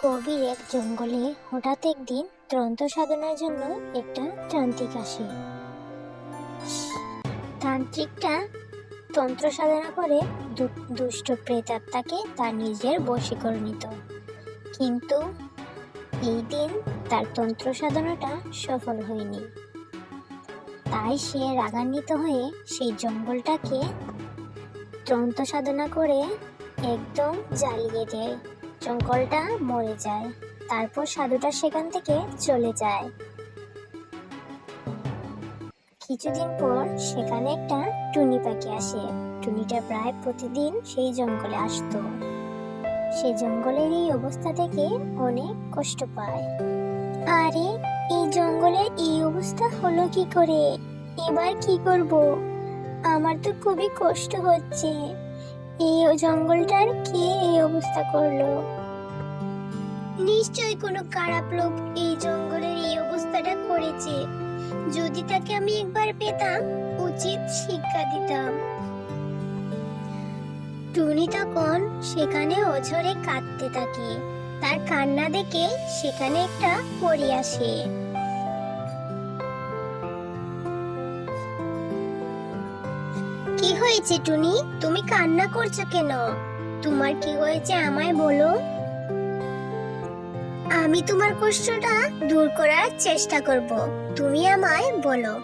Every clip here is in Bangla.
কবির এক জঙ্গলে হঠাৎ একদিন তন্ত্র সাধনার জন্য একটা তান্ত্রিক আসে। তান্ত্রিকটা তন্ত্র সাধনা করে দুষ্ট প্রেতাত্মাকে তার নিজের বশে নিত। কিন্তু এই দিন তার তন্ত্র সাধনাটা সফল হয়নি। তাই সে রাগান্বিত হয়ে সেই জঙ্গলটাকে তন্ত্র সাধনা করে একদম জ্বালিয়ে দেয়। জঙ্গলটা মরে যায়। তারপর সাধুটা সেখান থেকে চলে যায়। কিছুদিন পর সেখানে একটা টুনি পাখি আসে। টুনিটা প্রায় প্রতিদিন সেই জঙ্গলে আসতো। সে জঙ্গলের এই অবস্থা থেকে অনেক কষ্ট পায়। আরে, এই জঙ্গলের এই অবস্থা হলো কি করে? এবার কি করব? আমার তো খুবই কষ্ট হচ্ছে। এই জঙ্গলটার কে এই অবস্থা করল? নিশ্চয় কোনো খারাপ লোক এই জঙ্গলের এই অবস্থাটা করেছে। যদি তাকে আমি একবার পেতাম, উচিত শিক্ষা দিতাম। টুনি তখন সেখানে অঝরে কাঁদতে থাকে। তার কান্না দেখে সেখানে একটা পরি আসে। কি হয়েছে টুনি? তুমি কান্না করছ কেন? তোমার কি হয়েছে আমায় বলো। আমি তোমার কষ্টটা দূর করার চেষ্টা করব, তুমি আমায় বলো।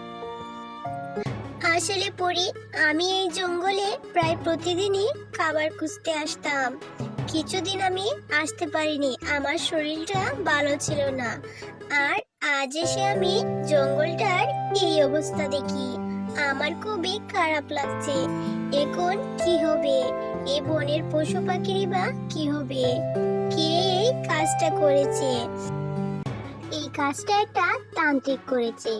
আসলে পরি, আমি এই জঙ্গলে প্রায় প্রতিদিনই খাবার খুঁজতে আসতাম। কিছুদিন আমি আসতে পারিনি, আমার শরীরটা ভালো ছিল না। আর আজ এসে আমি জঙ্গলটার এই অবস্থা দেখি। আমার খুবই খারাপ লাগছে। এখন কি হবে? এ বনের পশু পাখিরই বা কি হবে? কে এই কাজটা করেছে? এই কাজটা একটা তান্ত্রিক করেছে।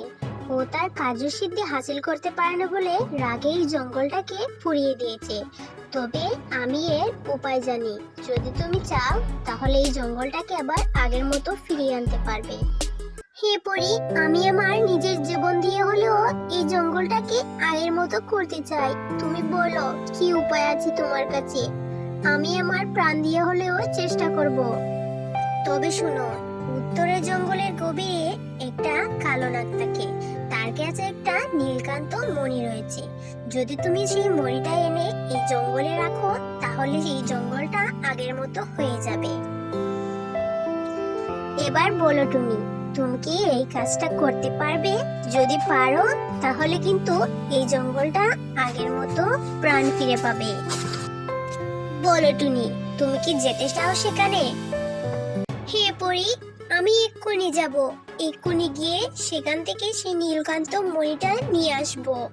ও তার কার্যসিদ্ধি হাসিল করতে পারে না বলে রাগে এই জঙ্গলটাকে পুড়িয়ে দিয়েছে। তবে আমি এর উপায় জানি। যদি তুমি চাও, তাহলে এই জঙ্গলটাকে আবার আগের মতো ফিরিয়ে আনতে পারবে। হে পরি, আমি আমার নিজের জীবন দিয়ে হলেও এই জঙ্গলটাকে আগের মতো করতে চাই। তুমি বলো, কি উপায় আছে তোমার কাছে? আমি আমার প্রাণ দিয়ে হলেও চেষ্টা করব। তবে শুনো, উত্তরের জঙ্গলের গভীরে একটা কালো নাগ থাকে। তার কাছে একটা নীলকান্ত মণি রয়েছে। যদি তুমি সেই মণিটা এনে এই জঙ্গলে রাখো, তাহলে এই জঙ্গলটা আগের মতো হয়ে যাবে। এবার বলো তুমি তুমি কি এই কাজটা করতে পারবে। যদি পারো, তাহলে কিন্তু এই জঙ্গলটা আগের মতো প্রাণ ফিরে পাবে। বলো টুনি, তুমি কি যেতে চাও সেখানে? হে পরি, আমি এক্ষুনি যাব। এক্ষুনি গিয়ে সেখান থেকে সেই নীলকান্ত মণিটা নিয়ে আসব।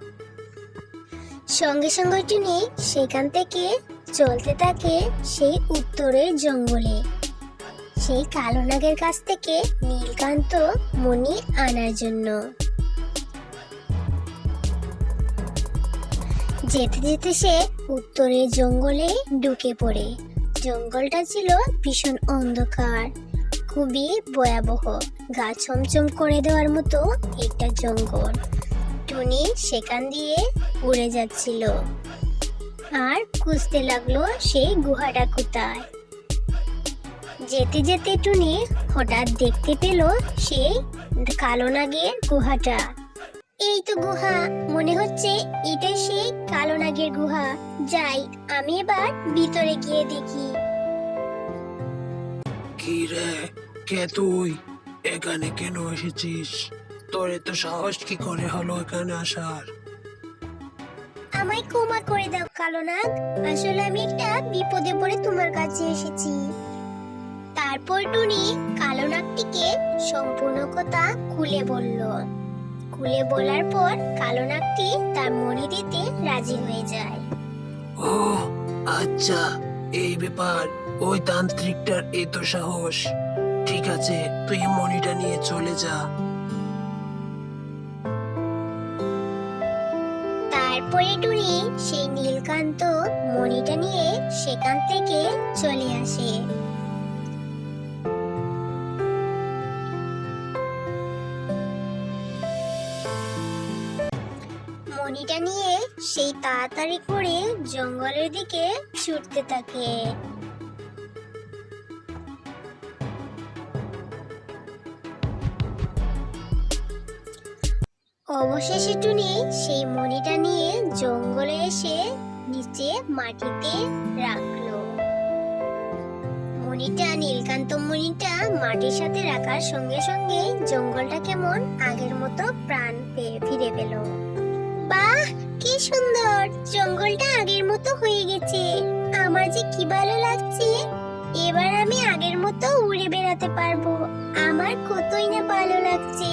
সঙ্গে সঙ্গে টুনি সেখান থেকে চলতে থাকে সেই উত্তরের জঙ্গলে। সেই কালো নাগের কাছ থেকে নীলকান্ত মণি আনার জন্য। যেতে যেতে সে উত্তরের জঙ্গলে ঢুকে পড়ে। জঙ্গলটা ছিল ভীষণ অন্ধকার, খুবই ভয়াবহ। গা ছমছম করে দেওয়ার মতো একটা জঙ্গল। টুনি সেখান দিয়ে উড়ে যাচ্ছিল। আর খুঁজতে লাগল সেই গুহাটা কোথায়। যেতে যেতে টুনি হঠাৎ দেখতে পেল সেই কালো নাগের গুহাটা। এই তো গুহা মনে হচ্ছে এটাই সেই কালো নাগের গুহা। যাই আমি এবার ভিতরে গিয়ে দেখি। কি রে? কে তুই? এখানে কেন এসেছিস? তোর এত সাহস কি করে হলো এখানে আসার? আমায় ক্ষমা করে দাও কালো নাগ। আসলে আমি একটা বিপদে পড়ে তোমার কাছে এসেছি। তারপর টুনি কালো নাগটিকে সম্পূর্ণ কথা খুলে বলল। খুলে বলার পর কালো নাগটি তার মণি দিতে রাজি হয়ে যায়। ও আচ্ছা এই ব্যাপার। ওই তান্ত্রিকটার এত সাহস। ঠিক আছে তুই মণিটা নিয়ে চলে যা। তারপরে টুনি সেই নীলকান্ত মণিটা নিয়ে সেখান থেকে চলে আসে। হাড়িটা নিয়ে সেই তাড়াতাড়ি করে জঙ্গলের দিকে ছুটতে থাকে। অবশেষে টুনি সেই মনিটা নিয়ে জঙ্গলে এসে নিচে মাটিতে রাখল। মনিটা নীলকান্ত মনিটা মাটির সাথে রাখার সঙ্গে সঙ্গে জঙ্গলটা কেমন আগের মতো প্রাণ পেয়ে ফিরে পেল। বাহ কি সুন্দর। জঙ্গলটা আগের মতো হয়ে গেছে। আমার যে কি ভালো লাগছে, এবার আমি আগের মতো উড়ে বেড়াতে পারব। আমার কতই না ভালো লাগছে।